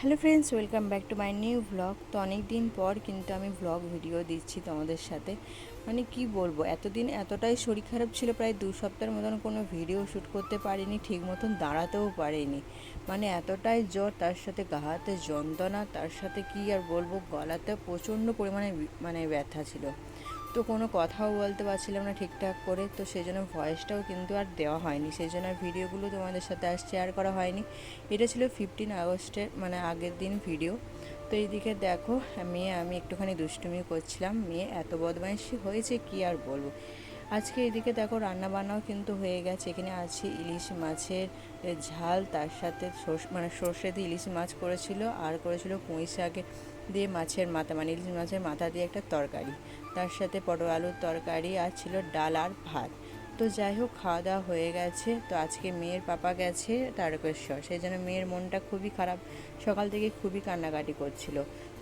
Hello friends, welcome back to my new vlog তো অনেক দিন পর কিন্তু আমি ভ্লগ ভিডিও দিচ্ছি তোমাদের সাথে। মানে কি বলব, এতদিন এতটাই শরীর খারাপ ছিল, প্রায় দু সপ্তাহের মতন কোনো ভিডিও শ্যুট করতে পারিনি, ঠিক মতন দাঁড়াতেও পারিনি। মানে এতটাই জ্বর, তার সাথে গা হাতে যন্ত্রণা, তার সাথে কি আর বলব, গলাতে প্রচণ্ড পরিমাণে মানে ব্যথা ছিল। তো কোনো কথাও বলতে পারছিলাম না ঠিকঠাক করে, তো সেই জন্য ভয়েসটাও কিন্তু আর দেওয়া হয়নি। সেই জন্য ভিডিওগুলো তোমাদের সাথে আর শেয়ার করা হয়নি। এটা ছিল ফিফটিন আগস্টের মানে আগের দিন ভিডিও তো এইদিকে দেখো, মেয়ে আমি একটুখানি দুষ্টুমি করছিলাম। মেয়ে এত বদমাইশি হয়েছে, কি আর বলব? আজকে এদিকে দেখো রান্না বান্নাও কিন্তু হয়ে গেছে। এখানে আছে ইলিশ মাছের ঝাল, তার সাথে সর্ষ- মানে সর্ষে দিয়ে ইলিশ মাছ করেছিল, আর করেছিল পুঁই শাকে দিয়ে মাছের মাথা মানে ইলিশ মাছের মাথা দিয়ে একটা তরকারি। তার সাথে পটল আলুর তরকারি আর ছিল ডাল আর ভাত। তো যাই হোক, খাওয়া দাওয়া হয়ে গেছে। তো আজকে মেয়ের পাপা গেছে তারকেশ্বর। সেই জন্য মেয়ের মনটা খুবই খারাপ। সকাল থেকে খুবই কান্নাকাটি করছিল।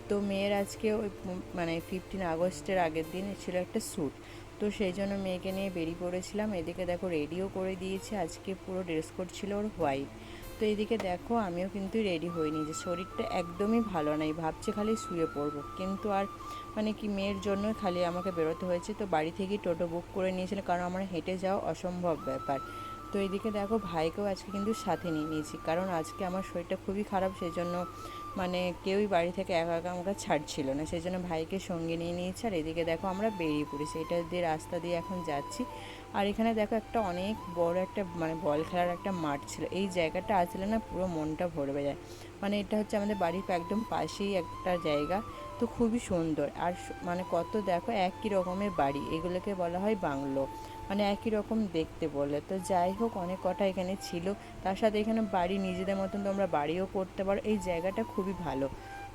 তো মেয়ের আজকে ওই মানে ফিফটিন আগস্টের আগের দিন ছিল একটা শ্যুট তো সেই জন্য মেয়েকে নিয়ে বেরিয়ে পড়েছিলাম। এদিকে দেখো, রেডিও করে দিয়েছে। আজকে পুরো ড্রেস কোড ছিল ওর হোয়াইট তো এদিকে দেখো, আমিও কিন্তু রেডি হইনি যে শরীরটা একদমই ভালো নাই। ভাবছি খালি শুয়ে পড়ব। কিন্তু আর মানে কি মেয়ের জন্য খালি আমাকে বেরোতে হয়েছে। তো বাড়ি থেকেই টোটো বুক করে নিয়েছিল, কারণ আমার হেঁটে যাওয়া অসম্ভব ব্যাপার। তো এদিকে দেখো, ভাইকেও আজকে কিন্তু সাথে নিয়ে নিয়েছি। কারণ আজকে আমার শরীরটা খুবই খারাপ সেই জন্য মানে কেউই বাড়ি থেকে একা একা আমাকে ছাড়ছিল না। সেই জন্য ভাইকে সঙ্গে নিয়ে নিয়েছে আর এদিকে দেখো আমরা বেরিয়ে পড়েছি। এটা দিয়ে রাস্তা দিয়ে এখন যাচ্ছি। আর এখানে দেখো একটা অনেক বড় একটা মানে বল খেলার একটা মাঠ ছিল। এই জায়গাটা আসলে না পুরো মনটা ভরবে যায়। মানে এটা হচ্ছে আমাদের বাড়ির একদম পাশেই একটা জায়গা। তো খুবই সুন্দর। আর মানে কত দেখো একই রকমের বাড়ি। এগুলোকে বলা হয় বাংলো। মানে একই রকম দেখতে বলে। তো যাই হোক, অনেক কটা এখানে ছিল। তার সাথে এখানে বাড়ি নিজেদের মতন তোমরা বাড়িও করতে পারো। এই জায়গাটা খুবই ভালো।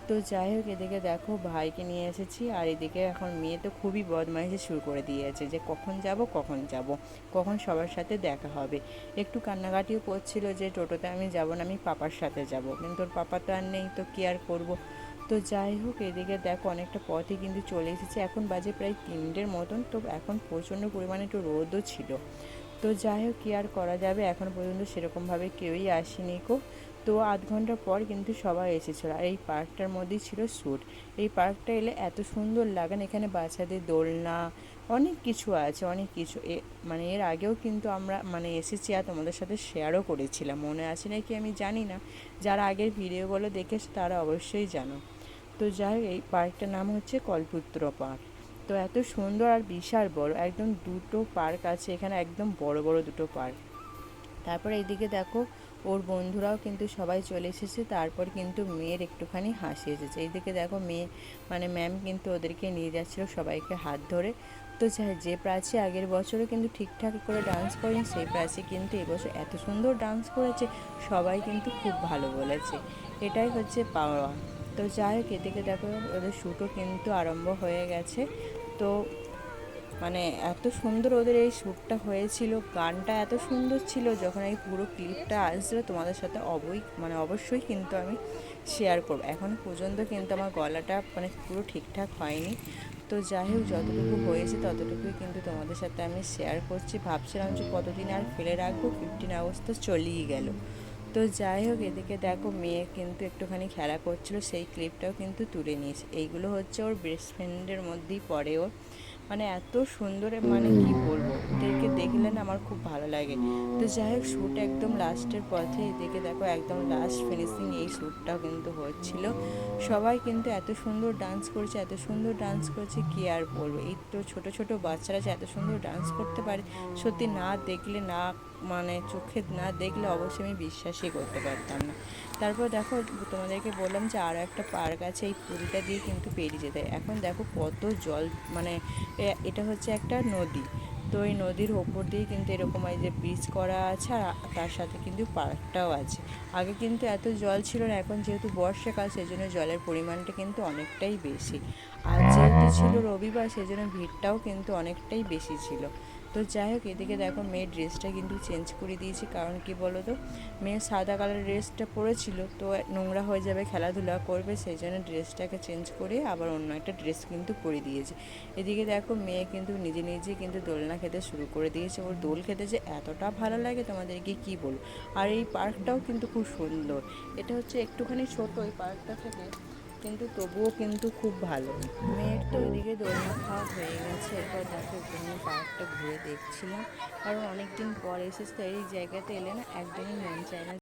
তো যাই হোক, এদিকে দেখো ভাইকে নিয়ে এসেছি। আর এদিকে এখন মেয়ে তো খুবই বদমাইশি শুরু করে দিয়েছে যে কখন যাব কখন যাব। কখন সবার সাথে দেখা হবে। একটু কান্নাকাটিও করছিল যে টোটোতে আমি যাব না, আমি পাপার সাথে যাব। কিন্তু ওর পাপা তো আর নেই, তো কি আর করব? তো যাই হোক, এদিকে দেখো অনেকটা পথে কিন্তু চলে এসেছে। এখন বাজে প্রায় তিনটের মতন, তো এখন প্রচণ্ড পরিমাণে একটু রোদও ছিল। তো যাই হোক, কী আর করা যাবে? এখন পর্যন্ত সেরকমভাবে কেউই আসেনি কো তো আধ ঘণ্টা পর কিন্তু সবাই এসেছিল। আর এই পার্কটার মধ্যেই ছিল শ্যুট এই পার্কটা এলে এত সুন্দর লাগে না, এখানে বাচ্চাদের দোলনা, অনেক কিছু আছে, অনেক কিছু। এ মানে এর আগেও কিন্তু আমরা মানে এসেছি আর তোমাদের সাথে শেয়ারও করেছিলাম। মনে আছে নাকি আমি জানি না। যারা আগের ভিডিওগুলো দেখেছে তারা অবশ্যই জানো। তো যাই এই পার্কটার নাম হচ্ছে কলপুত্র পার্ক তো এত সুন্দর আর বিশাল বড়, একদম দুটো পার্ক আছে, এখানে একদম বড় বড় দুটো পার্ক তারপরে এইদিকে দেখো, ওর বন্ধুরাও কিন্তু সবাই চলে এসেছে, তারপর কিন্তু মেয়ের একটুখানি হাসি এসেছে। এইদিকে দেখো মেয়ে মানে ম্যাম কিন্তু ওদেরকে নিয়ে যাচ্ছিল সবাইকে হাত ধরে। তো যা- যে প্রাচী আগের বছরও কিন্তু ঠিকঠাক করে ডান্স করেনি, সেই প্রাচী কিন্তু এবছর এত সুন্দর ডান্স করেছে, সবাই কিন্তু খুব ভালো বলেছে। এটাই হচ্ছে পাওয়া তো যাই হোক, এদিকে দেখো ওদের শ্যুটও কিন্তু আরম্ভ হয়ে গেছে। তো মানে এত সুন্দর ওদের এই শ্যুটটা হয়েছিল, গানটা এত সুন্দর ছিল, যখন এই পুরো ক্লিপটা আসবে তোমাদের সাথে অবই মানে অবশ্যই কিন্তু আমি শেয়ার করব। এখন পর্যন্ত কিন্তু আমার গলাটা মানে পুরো ঠিকঠাক হয়নি। তো যাই হোক, যতটুকু হয়েছে ততটুকুই কিন্তু তোমাদের সাথে আমি শেয়ার করছি। ভাবছিলাম যে কতদিন আর ফেলে রাখব? ফিফটিন আগস্ট তো চলেই গেল। তো যাই হোক এদিকে দেখো মেয়ে কিন্তু একটুখানি খেলা করছিল সেই ক্লিপটাও কিন্তু তুলে নিয়েছে। এইগুলো হচ্ছে ওর বেস্ট ফ্রেন্ডের মধ্যেই পড়ে ওর। মানে এত সুন্দর মানে কি বলব? ওদেরকে দেখলে না আমার খুব ভালো লাগে। তো যাই হোক শ্যুট একদম লাস্টের পথে এদিকে দেখো একদম লাস্ট ফিনিশিং এই শ্যুটটাও কিন্তু হচ্ছিল। সবাই কিন্তু এত সুন্দর ডান্স করছে এত সুন্দর ডান্স করছে কি আর বলব? এই তো ছোট ছোট বাচ্চারা যে এত সুন্দর ডান্স করতে পারে সত্যি না দেখলে না মানে চোখে না দেখলে অবশ্যই আমি বিশ্বাসই করতে পারতাম না। তারপর দেখো, তোমাদেরকে বললাম যে আরও একটা পার্ক আছে এই পুরীটা দিয়ে কিন্তু পেরিয়ে যেতে। এখন দেখো কত জল মানে এটা হচ্ছে একটা নদী। তো এই নদীর ওপর দিয়ে কিন্তু এরকম এই যে ব্রিজ করা আছে আর তার সাথে কিন্তু পার্কটাও আছে। আগে কিন্তু এত জল ছিল না, এখন যেহেতু বর্ষাকাল সেই জন্য জলের পরিমাণটা কিন্তু অনেকটাই বেশি। আর যেহেতু ছিল রবিবার সেই জন্য ভিড়টাও কিন্তু অনেকটাই বেশি ছিল। তো যাই হোক, এদিকে দেখো মেয়ের ড্রেসটা কিন্তু চেঞ্জ করে দিয়েছি। কারণ কি বলো তো মেয়ে সাদা কালার ড্রেসটা পরেছিল, তো নোংরা হয়ে যাবে, খেলাধুলা করবে, সেই জন্য ড্রেসটাকে চেঞ্জ করে আবার অন্য একটা ড্রেস কিন্তু পরে দিয়েছে। এদিকে দেখো, মেয়ে কিন্তু নিজে নিজে কিন্তু দোলনা খেতে শুরু করে দিয়েছে। ওর দোল খেতে যে এতটা ভালো লাগে, তোমাদেরকে কি বলব? আর এই পার্কটাও কিন্তু খুব সুন্দর। এটা হচ্ছে একটুখানি ছোট, এই পার্কটা থেকে কিন্তু তবুও কিন্তু খুব ভালো। মেয়ের তো ওইদিকে দোলনা খাওয়া হয়ে গেছে। এরপর দেখো ওখানে পার্কটা ঘুরে দেখছিলাম। কারণ অনেক দিন পর এসেছে, তো এই জায়গাতে এলে না একদমই মন চায় না।